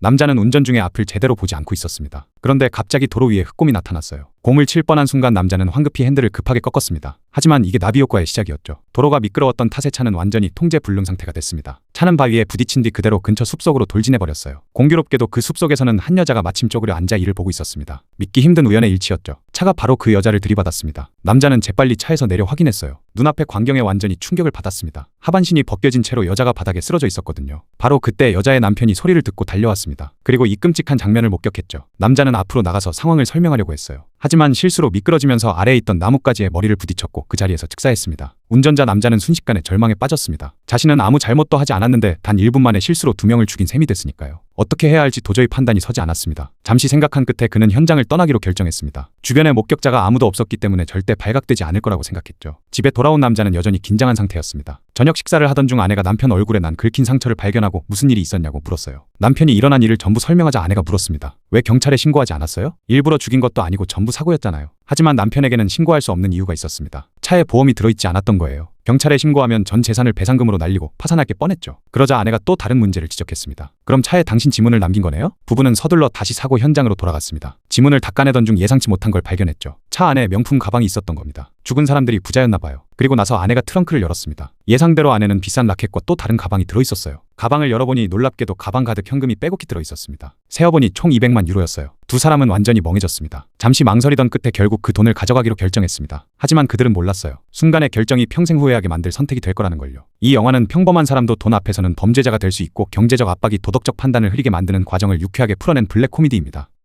남자는 운전 중에 앞을 제대로 보지 않고 있었습니다. 그런데 갑자기 도로 위에 흑곰이 나타났어요. 공을 칠 뻔한 순간 남자는 황급히 핸들을 급하게 꺾었습니다. 하지만 이게 나비 효과의 시작이었죠. 도로가 미끄러웠던 탓에 차는 완전히 통제 불능 상태가 됐습니다. 차는 바위에 부딪힌 뒤 그대로 근처 숲속으로 돌진해 버렸어요. 공교롭게도 그 숲속에서는 한 여자가 마침 쪽으로 앉아 이를 보고 있었습니다. 믿기 힘든 우연의 일치였죠. 차가 바로 그 여자를 들이받았습니다. 남자는 재빨리 차에서 내려 확인했어요. 눈앞의 광경에 완전히 충격을 받았습니다. 하반신이 벗겨진 채로 여자가 바닥에 쓰러져 있었거든요. 바로 그때 여자의 남편이 소리를 듣고 달려왔습니다. 그리고 이 끔찍한 장면을 목격했죠. 남자 는 앞으로 나가서 상황을 설명하려고 했어요. 하지만 실수로 미끄러지면서 아래에 있던 나뭇가지에 머리를 부딪혔고 그 자리에서 즉사했습니다. 운전자 남자는 순식간에 절망에 빠졌습니다. 자신은 아무 잘못도 하지 않았는데 단 1분 만에 실수로 두 명을 죽인 셈이 됐으니까요. 어떻게 해야 할지 도저히 판단이 서지 않았습니다. 잠시 생각한 끝에 그는 현장을 떠나기로 결정했습니다. 주변에 목격자가 아무도 없었기 때문에 절대 발각되지 않을 거라고 생각했죠. 집에 돌아온 남자는 여전히 긴장한 상태였습니다. 저녁 식사를 하던 중 아내가 남편 얼굴에 난 긁힌 상처를 발견하고 무슨 일이 있었냐고 물었어요. 남편이 일어난 일을 전부 설명하자 아내가 물었습니다. 왜 경찰에 신고하지 않았어요? 일부러 죽인 것도 아니고 전부 사고였잖아요. 하지만 남편에게는 신고할 수 없는 이유가 있었습니다. 차에 보험이 들어있지 않았던 거예요. 경찰에 신고하면 전 재산을 배상금으로 날리고 파산할 게 뻔했죠. 그러자 아내가 또 다른 문제를 지적했습니다. 그럼 차에 당신 지문을 남긴 거네요? 부부는 서둘러 다시 사고 현장으로 돌아갔습니다. 지문을 닦아내던 중 예상치 못한 걸 발견했죠. 차 안에 명품 가방이 있었던 겁니다. 죽은 사람들이 부자였나 봐요. 그리고 나서 아내가 트렁크를 열었습니다. 예상대로 안에는 비싼 라켓과 또 다른 가방이 들어있었어요. 가방을 열어보니 놀랍게도 가방 가득 현금이 빼곡히 들어있었습니다. 세어보니 총 200만 유로였어요. 두 사람은 완전히 멍해졌습니다. 잠시 망설이던 끝에 결국 그 돈을 가져가기로 결정했습니다. 하지만 그들은 몰랐어요. 순간의 결정이 평생 후회하게 만들 선택이 될 거라는 걸요. 이 영화는 평범한 사람도 돈 앞에서는 범죄자가 될 수 있고 경제적 압박이 도덕적 판단을 흐리게 만드는 과정을 유쾌하게 풀어낸 블랙 코미디입니다.